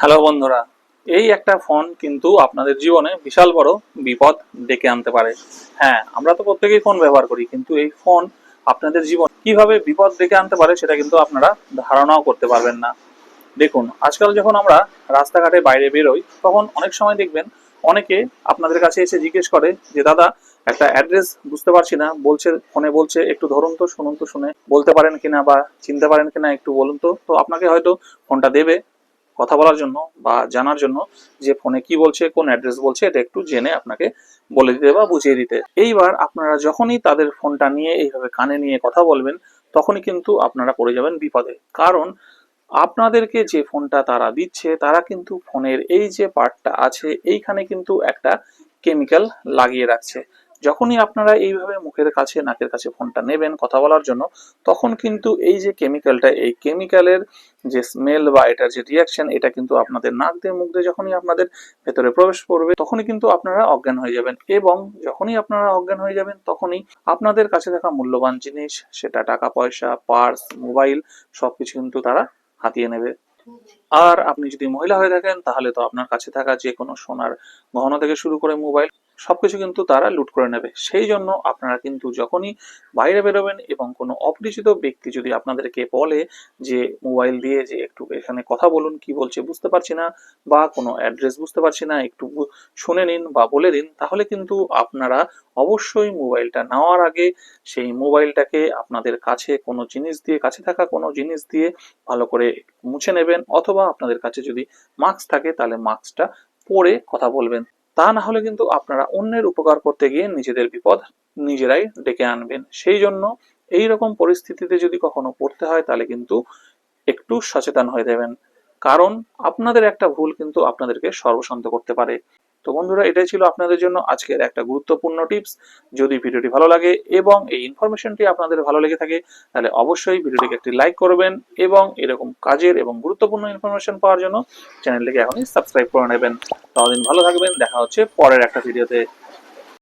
Hello বন্ধুরা, এই একটা ফোন কিন্তু আপনাদের জীবনে বিশাল বড় বিপদ ডেকে আনতে পারে। হ্যাঁ আমরা তো প্রত্যেকেই ফোন ব্যবহার করি, কিন্তু এই ফোন আপনাদের জীবন কীভাবে বিপদ ডেকে আনতে পারে সেটা কিন্তু আপনারা ধারণাও করতে পারবেন না। দেখুন, আজকাল যখন আমরা রাস্তাঘাটে বাইরে বেরোই, তখন অনেক সময় দেখবেন অনেকে আপনাদের কাছে এসে জিজ্ঞেস করে যে, দাদা, একটা অ্যাড্রেস বুঝতে পারছি না। বলছে, ফোনে বলছে, একটু ধরুন তো, শুনুন তো, শুনে বলতে পারেন কিনা বা চিনতে পারেন কিনা একটু বলুন তো। তো আপনাকে হয়তো ফোনটা দেবে কথা বলার জন্য বা জানার জন্য যে ফোনে কি বলছে, কোন অ্যাড্রেস বলছে, এটা একটু জেনে আপনাকে বলে দিতে বা বুঝিয়ে দিতে। এইবার আপনারা যখনই তাদের ফোনটা নিয়ে এইভাবে কানে নিয়ে কথা বলবেন, তখনই কিন্তু আপনারা পড়ে যাবেন বিপদে। কারণ আপনাদেরকে যে ফোনটা তারা দিচ্ছে, তারা কিন্তু ফোনের এই যে পার্টটা আছে, এইখানে কিন্তু একটা কেমিক্যাল লাগিয়ে রাখছে। যখনই আপনারা এইভাবে মুখের কাছে, নাকের কাছে ফোনটা নেবেন কথা বলার জন্য, তখন কিন্তু এই যে কেমিক্যালটা এই কেমিক্যালের যে স্মেল বা এটার যে রিয়াকশন এটা কিন্তু আপনাদের নাক দিয়ে, মুখ দিয়ে যখনই আপনাদের ভেতরে প্রবেশ করবে, তখনই কিন্তু আপনারা অজ্ঞান হয়ে যাবেন। এবং যখনই আপনারা অজ্ঞান হয়ে যাবেন, তখনই আপনাদের কাছে থাকা মূল্যবান জিনিস, সেটা টাকা, পয়সা পার্স মোবাইল সবকিছু কিন্তু তারা হাতিয়ে নেবে। আর আপনি যদি মহিলা হয়ে থাকেন, তাহলে তো আপনার কাছে থাকা যে কোনো সোনার গহনা থেকে শুরু করে মোবাইল সবকিছু কিন্তু তারা লুট করে নেবে। সেই জন্য আপনারা কিন্তু যখনই বাইরে বেরোবেন এবং কোনো অপরিচিত ব্যক্তি যদি আপনাদেরকে বলে যে, মোবাইল দিয়ে যে একটু এখানে কথা বলুন, কি বলছে বুঝতে পারছি না বা কোনো অ্যাড্রেস বুঝতে পারছি না, একটু শুনে নিন বা বলে দিন, তাহলে কিন্তু আপনারা অবশ্যই মোবাইলটা নেওয়ার আগে সেই মোবাইলটাকে আপনাদের কাছে কোনো জিনিস দিয়ে, কাছে থাকা কোনো জিনিস দিয়ে ভালো করে মুছে নেবেন। অথবা আপনাদের কাছে যদি মাস্ক থাকে, তাহলে মাস্কটা পরে কথা বলবেন। তা না হলে কিন্তু আপনারা অন্যের উপকার করতে গিয়ে নিজেদের বিপদ নিজেরাই ডেকে আনবেন। সেই জন্য এই রকম পরিস্থিতিতে যদি কখনো পড়তে হয়, তাহলে কিন্তু একটু সচেতন হয়ে যাবেন। কারণ আপনাদের একটা ভুল কিন্তু আপনাদেরকে সর্বশান্ত করতে পারে। তো বন্ধুরা, এটাই ছিল আপনাদের জন্য আজকের একটা গুরুত্বপূর্ণ টিপস। যদি ভিডিওটি ভালো লাগে এবং এই ইনফরমেশনটি আপনাদের ভালো লেগে থাকে, তাহলে অবশ্যই ভিডিওটিকে একটি লাইক করবেন এবং এরকম কাজের এবং গুরুত্বপূর্ণ ইনফরমেশন পাওয়ার জন্য চ্যানেলটিকে এখনই সাবস্ক্রাইব করে নেবেন। ততদিন ভালো থাকবেন দেখা হচ্ছে পরের একটা ভিডিওতে।